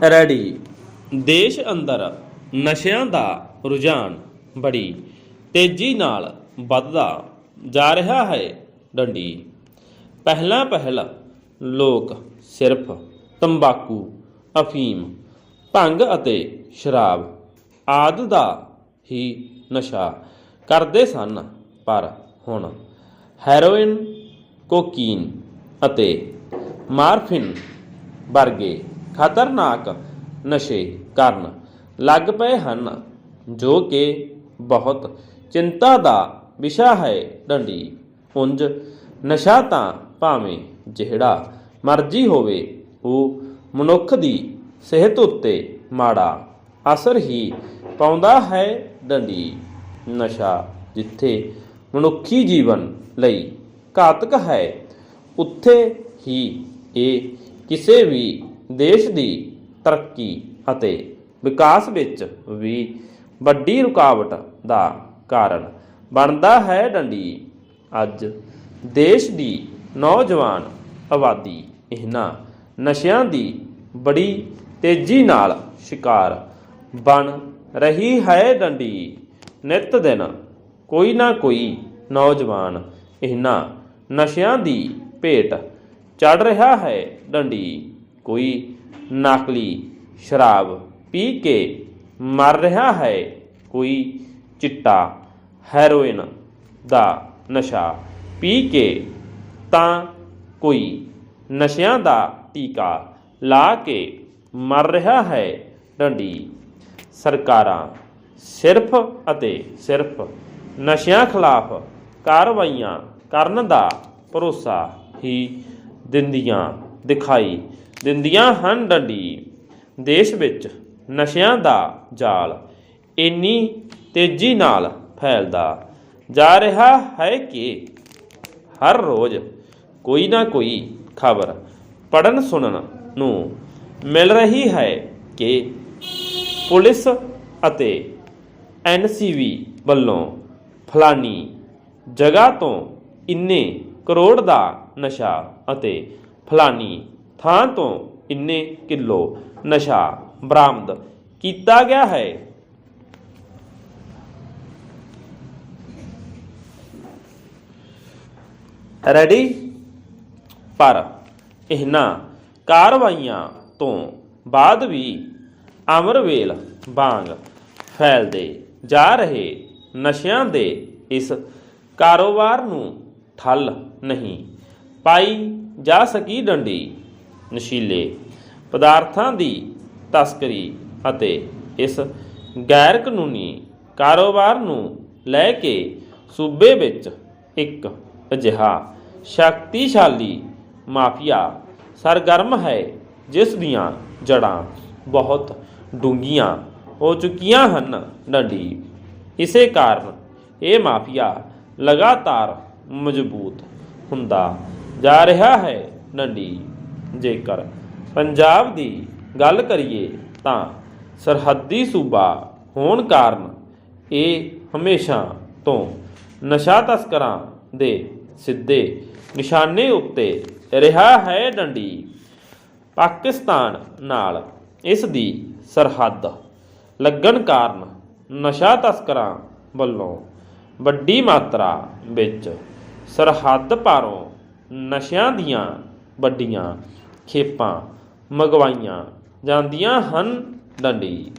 Ready. ਦੇਸ਼ ਅੰਦਰ ਨਸ਼ਿਆਂ ਦਾ ਰੁਝਾਨ ਬੜੀ ਤੇਜ਼ੀ ਨਾਲ ਵੱਧਦਾ ਜਾ ਰਿਹਾ ਹੈ ਡੰਡੀ। ਪਹਿਲਾਂ ਪਹਿਲ ਲੋਕ ਸਿਰਫ ਤੰਬਾਕੂ, ਅਫੀਮ, ਭੰਗ ਅਤੇ ਸ਼ਰਾਬ ਆਦਿ ਦਾ ਹੀ ਨਸ਼ਾ ਕਰਦੇ ਸਨ, ਪਰ ਹੁਣ ਹੈਰੋਇਨ, ਕੋਕੀਨ ਅਤੇ ਮਾਰਫਿਨ ਵਰਗੇ ਖਤਰਨਾਕ ਨਸ਼ੇ ਕਰਨ ਲੱਗ ਪਏ ਹਨ, ਜੋ ਕਿ ਬਹੁਤ ਚਿੰਤਾ ਦਾ ਵਿਸ਼ਾ ਹੈ। ਡੰਡੀ ਉੰਜ ਨਸ਼ਾ ਤਾਂ ਭਾਵੇਂ ਜਿਹੜਾ ਮਰਜ਼ੀ ਹੋਵੇ, ਉਹ ਮਨੁੱਖ ਦੀ ਸਿਹਤ ਉੱਤੇ ਮਾੜਾ ਅਸਰ ਹੀ ਪਾਉਂਦਾ ਹੈ। ਡੰਡੀ, ਨਸ਼ਾ ਜਿੱਥੇ ਮਨੁੱਖੀ ਜੀਵਨ ਲਈ ਘਾਤਕ ਹੈ, ਉੱਥੇ ਹੀ ਇਹ ਕਿਸੇ ਵੀ ਦੇਸ਼ ਦੀ ਤਰੱਕੀ ਅਤੇ ਵਿਕਾਸ ਵਿੱਚ ਵੀ ਵੱਡੀ ਰੁਕਾਵਟ ਦਾ ਕਾਰਨ ਬਣਦਾ ਹੈ ਡੰਡੀ। ਅੱਜ ਦੇਸ਼ ਦੀ ਨੌਜਵਾਨ ਆਬਾਦੀ ਇਹਨਾਂ ਨਸ਼ਿਆਂ ਦੀ ਬੜੀ ਤੇਜ਼ੀ ਨਾਲ ਸ਼ਿਕਾਰ ਬਣ ਰਹੀ ਹੈ ਡੰਡੀ। ਨਿਤ ਦਿਨ ਕੋਈ ਨਾ ਕੋਈ ਨੌਜਵਾਨ ਇਹਨਾਂ ਨਸ਼ਿਆਂ ਦੀ ਭੇਟ ਚੜ ਰਿਹਾ ਹੈ ਡੰਡੀ। ਕੋਈ ਨਕਲੀ ਸ਼ਰਾਬ ਪੀ ਕੇ ਮਰ ਰਿਹਾ ਹੈ, ਕੋਈ ਚਿੱਟਾ ਹੈਰੋਇਨ ਦਾ ਨਸ਼ਾ ਪੀ ਕੇ, ਤਾਂ ਕੋਈ ਨਸ਼ਿਆਂ ਦਾ ਟੀਕਾ ਲਾ ਕੇ ਮਰ ਰਿਹਾ ਹੈ ਡੰਡੀ। ਸਰਕਾਰਾਂ ਸਿਰਫ ਅਤੇ ਸਿਰਫ ਨਸ਼ਿਆਂ ਖਿਲਾਫ ਕਾਰਵਾਈਆਂ ਕਰਨ ਦਾ ਭਰੋਸਾ ਹੀ ਦਿੰਦੀਆਂ ਦਿਖਾਈ ਦਿੰਦੀਆਂ ਹਨ ਡੰਡੀ। ਦੇਸ਼ ਵਿੱਚ ਨਸ਼ਿਆਂ ਦਾ ਜਾਲ ਇੰਨੀ ਤੇਜ਼ੀ ਨਾਲ ਫੈਲਦਾ ਜਾ ਰਿਹਾ ਹੈ ਕਿ ਹਰ ਰੋਜ਼ ਕੋਈ ਨਾ ਕੋਈ ਖਬਰ ਪੜਨ ਸੁਣਨ ਨੂੰ ਮਿਲ ਰਹੀ ਹੈ ਕਿ ਪੁਲਿਸ ਅਤੇ ਐਨਸੀਬੀ ਵੱਲੋਂ ਫਲਾਨੀ ਜਗ੍ਹਾ ਤੋਂ ਇੰਨੇ ਕਰੋੜ ਦਾ ਨਸ਼ਾ ਅਤੇ ਫਲਾਨੀ ਥਾਂ ਤੋਂ ਇੰਨੇ ਕਿਲੋ ਨਸ਼ਾ ਬਰਾਮਦ ਕੀਤਾ ਗਿਆ ਹੈ। ਰੈਡੀ ਪਰ ਇਹਨਾਂ ਕਾਰਵਾਈਆਂ ਤੋਂ ਬਾਅਦ ਵੀ ਅਮਰਵੇਲ ਵਾਂਗ ਫੈਲਦੇ ਜਾ ਰਹੇ ਨਸ਼ਿਆਂ ਦੇ ਇਸ ਕਾਰੋਬਾਰ ਨੂੰ ਠੱਲ ਨਹੀਂ ਪਾਈ ਜਾ ਸਕੀ ਡੰਡੀ। ਨਸ਼ੀਲੇ ਪਦਾਰਥਾਂ ਦੀ ਤਸਕਰੀ ਅਤੇ ਇਸ ਗੈਰ ਕਾਨੂੰਨੀ ਕਾਰੋਬਾਰ ਨੂੰ ਲੈ ਕੇ ਸੂਬੇ ਵਿੱਚ ਇੱਕ ਅਜਿਹਾ ਸ਼ਕਤੀਸ਼ਾਲੀ ਮਾਫੀਆ ਸਰਗਰਮ ਹੈ, ਜਿਸ ਦੀਆਂ ਜੜਾਂ ਬਹੁਤ ਡੂੰਘੀਆਂ ਹੋ ਚੁੱਕੀਆਂ ਹਨ। ਡੰਡੀ। ਇਸੇ ਕਾਰਨ ਇਹ ਮਾਫੀਆ ਲਗਾਤਾਰ ਮਜ਼ਬੂਤ ਹੁੰਦਾ ਜਾ ਰਿਹਾ ਹੈ। ਡੰਡੀ। ਜੇਕਰ ਪੰਜਾਬ ਦੀ ਗੱਲ ਕਰੀਏ ਤਾਂ ਸਰਹੱਦੀ ਸੂਬਾ ਹੋਣ ਕਾਰਨ ਇਹ ਹਮੇਸ਼ਾ ਤੋਂ ਨਸ਼ਾ ਤਸਕਰਾਂ ਦੇ ਸਿੱਧੇ ਨਿਸ਼ਾਨੇ ਉੱਤੇ ਰਿਹਾ ਹੈ ਡੰਡੀ। ਪਾਕਿਸਤਾਨ ਨਾਲ ਇਸ ਦੀ ਸਰਹੱਦ ਲੱਗਣ ਕਾਰਨ ਨਸ਼ਾ ਤਸਕਰਾਂ ਵੱਲੋਂ ਵੱਡੀ ਮਾਤਰਾ ਵਿੱਚ ਸਰਹੱਦ ਪਾਰੋਂ ਨਸ਼ਿਆਂ ਦੀਆਂ ਵੱਡੀਆਂ ਖੇਪਾਂ, ਮੰਗਵਾਈਆਂ ਜਾਂਦੀਆਂ ਹਨ ਡੰਡੀ।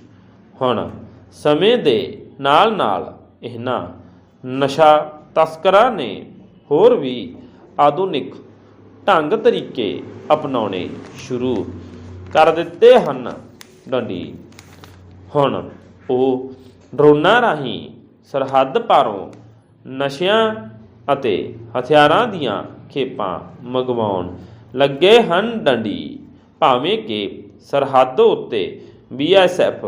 ਹੁਣ ਸਮੇਂ ਦੇ ਨਾਲ-ਨਾਲ ਇਹਨਾਂ ਨਸ਼ਾ ਤਸਕਰਾਂ ਨੇ ਹੋਰ ਵੀ ਆਧੁਨਿਕ ਢੰਗ ਤਰੀਕੇ ਅਪਣਾਉਣੇ ਸ਼ੁਰੂ ਕਰ ਦਿੱਤੇ ਹਨ ਡੰਡੀ। ਹੁਣ ਉਹ ਡਰੋਨਾਂ ਰਾਹੀਂ ਸਰਹੱਦ ਪਾਰੋਂ ਨਸ਼ਿਆਂ ਅਤੇ ਹਥਿਆਰਾਂ ਦੀਆਂ ਖੇਪਾਂ ਮੰਗਵਾਉਣ ਲੱਗੇ ਹਨ ਡੰਡੀ, ਭਾਵੇਂ ਕਿ ਸਰਹੱਦ ਉੱਤੇ ਬੀਐਸਐਫ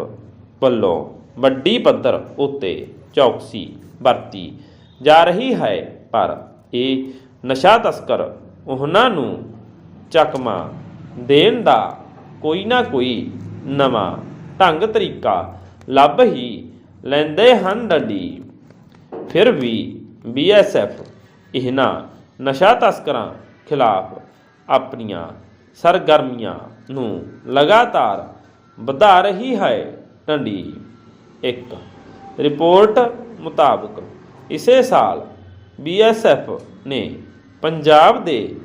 ਵੱਲੋਂ ਵੱਡੀ ਪੱਧਰ ਉੱਤੇ ਚੌਕਸੀ ਵਰਤੀ ਜਾ ਰਹੀ ਹੈ, ਪਰ ਇਹ ਨਸ਼ਾ ਤਸਕਰ ਉਹਨਾਂ ਨੂੰ ਚਕਮਾ ਦੇਣ ਦਾ ਕੋਈ ਨਾ ਕੋਈ ਨਵਾਂ ਢੰਗ ਤਰੀਕਾ ਲੱਭ ਹੀ ਲੈਂਦੇ ਹਨ ਡੰਡੀ। ਫਿਰ ਵੀ ਬੀਐਸਐਫ ਇਹਨਾਂ ਨਸ਼ਾ ਤਸਕਰਾਂ ਖਿਲਾਫ ਆਪਣੀਆਂ ਸਰਗਰਮੀਆਂ ਨੂੰ ਲਗਾਤਾਰ ਵਧਾ ਰਹੀ ਹੈ। ਢੰਡੀ ਇੱਕ। ਰਿਪੋਰਟ ਮੁਤਾਬਕ ਇਸੇ ਸਾਲ ਬੀਐਸਐਫ ਨੇ ਪੰਜਾਬ ਦੇ